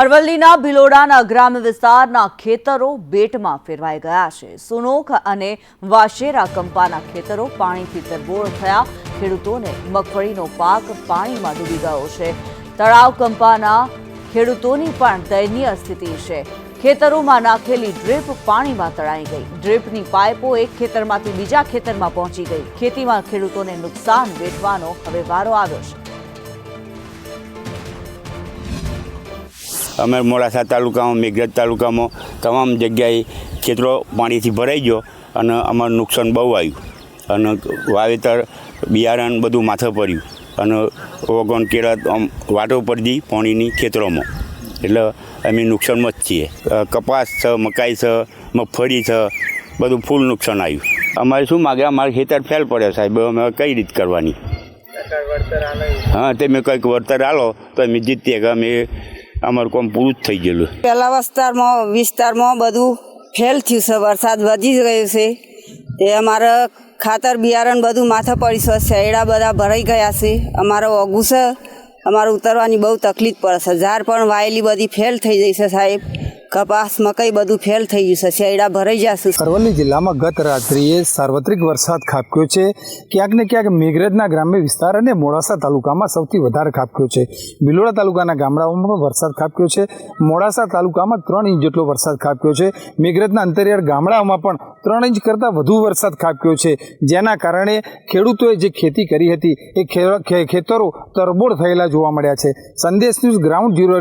અરવલ્લીના ભિલોડાના ગ્રામ્ય વિસ્તારના ખેતરો બેટમાં ફેરવાઈ ગયા છે. સુનોખ અને વાશેરા કંપાના ખેતરો પાણીથી તરબોળ થયા. ખેડૂતોને મગફળીનો પાક પાણીમાં ડૂબી ગયો છે. તળાવ કંપાના ખેડૂતોની પણ દયનીય સ્થિતિ છે. ખેતરોમાં નાખેલી ડ્રીપ પાણીમાં તળાઈ ગઈ. ડ્રીપની પાઇપો એક ખેતરમાંથી બીજા ખેતરમાં પહોંચી ગઈ. ખેતીમાં ખેડૂતોને નુકસાન વેઠવાનો હવે વારો આવ્યો છે. અમે મોડાસા તાલુકામાં મેઘરજ તાલુકામાં તમામ જગ્યાએ ખેતરો પાણીથી ભરાઈ ગયો અને અમારું નુકસાન બહુ આવ્યું. અને વાવેતર બિયારણ બધું માથે પડ્યું. અને ઓગણ કેળા આમ વાટો પડતી પાણીની ખેતરોમાં. એટલે અમે નુકસાનમાં જ છીએ. કપાસ છે મકાઈ છે મગફળી છે બધું ફૂલ નુકસાન આવ્યું. અમારે શું માગે? અમારે ખેતર ફેલ પડ્યો સાહેબ. અમે કઈ રીત કરવાની? હા તમે કંઈક વળતર આલો તો અમે જીતીએ. કે અમે અમારું કામ પૂરું થઈ ગયેલું. પહેલા વિસ્તારમાં વિસ્તારમાં બધું ફેલ થયું છે, વરસાદ વધી ગયો છે. તે અમારે ખાતર બિયારણ બધું માથા પડી છે શેડા બધા ભરાઈ ગયા છે. અમારો ઓગું છે. અમારે ઉતરવાની બહુ તકલીફ પડે છે. ઝાડ પણ વાયેલી બધી ફેલ થઈ જઈ છે સાહેબ. કપાસ મકાઈ બધું ફેલ થઈ ગયું છે, શેરડા ભરાઈ જશે અરવલ્લી જિલ્લામાં ગત રાત્રિએ સાર્વત્રિક વરસાદ ખાબક્યો છે. ક્યાંક ને ક્યાંક મેઘરજના ગ્રામ્ય વિસ્તાર અને મોડાસા તાલુકામાં સૌથી વધારે ખાબક્યો છે. બિલોડા તાલુકાના ગામડાઓમાં પણ વરસાદ ખાબક્યો છે. મોડાસા તાલુકામાં ત્રણ ઇંચ જેટલો વરસાદ ખાબક્યો છે. મેઘરજના અંતરિયાળ ગામડાઓમાં પણ ત્રણ ઇંચ કરતાં વધુ વરસાદ ખાબક્યો છે. જેના કારણે ખેડૂતોએ જે ખેતી કરી હતી, એ ખેતરો તરબોળ થયેલા જોવા મળ્યા છે. સંદેશ ન્યૂઝ ગ્રાઉન્ડ ઝીરો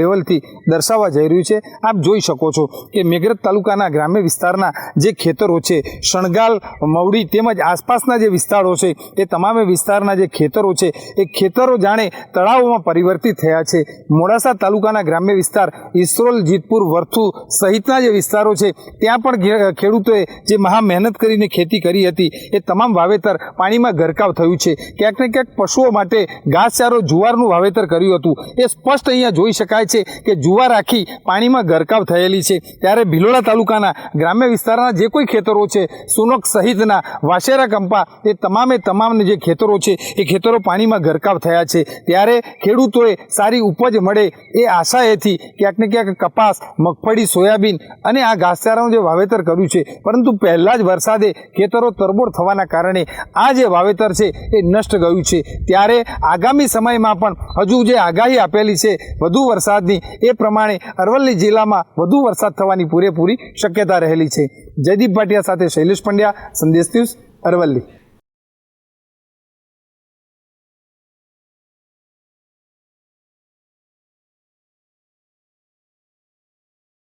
લેવલથી દર્શાવવા જઈ રહ્યું છે. આપ જોઈ શકો છો કે મેઘરજ તાલુકાના ગ્રામ્ય વિસ્તારના જે ખેતરો છે, શણગાલ, મવડી તેમજ આસપાસના જે વિસ્તારો છે, એ તમામે વિસ્તારના જે ખેતરો છે, એ ખેતરો જાણે તળાવોમાં પરિવર્તિત થયા છે. મોડાસા તાલુકાના ગ્રામ્ય વિસ્તાર ઈસરોલ, જીતપુર, વર્થુ સહિતના જે વિસ્તારો છે, ત્યાં પણ ખેડૂતોએ જે મહા મહેનત કરીને ખેતી કરી હતી, એ તમામ વાવેતર પાણીમાં ગરકાવ થયું છે. ક્યાંક ને ક્યાંક પશુઓ માટે ઘાસચારો, જુવારનું વાવેતર કર્યું હતું. એ સ્પષ્ટ અહીંયા જોઈ શકાય છે કે જુવાર આખી પાણીમાં ગરકાવ થયેલી છે. ત્યારે ભિલોડા તાલુકાના ગ્રામ્ય વિસ્તારના જે કોઈ ખેતરો છે, સુનોક સહિતના વાશેરા કંપા, એ તમામે તમામ જે ખેતરો છે, એ ખેતરો પાણીમાં ગરકાવ થયા છે. ત્યારે ખેડૂતોએ સારી ઉપજ મળે એ આશાએથી ક્યાંક ને ક્યાંક કપાસ, મગફળી, સોયાબીન અને આ ઘાસચારાનું જે વાવેતર કર્યું છે. પરંતુ પહેલાં જ વરસાદે ખેતરો તરબોળ થવાના કારણે આ જે વાવેતર છે, એ નષ્ટ ગયું છે. ત્યારે આગામી સમયમાં પણ હજુ જે આગાહી આપેલી છે, વધુ વરસાદની, એ પ્રમાણે અરવલ્લી જિલ્લામાં વધુ વરસાદ થવાની પૂરેપૂરી શક્યતા રહેલી છે. જયદીપ ભાટિયા સાથે શૈલેષ પંડ્યા, સંદેશ ન્યૂઝ અરવલ્લી.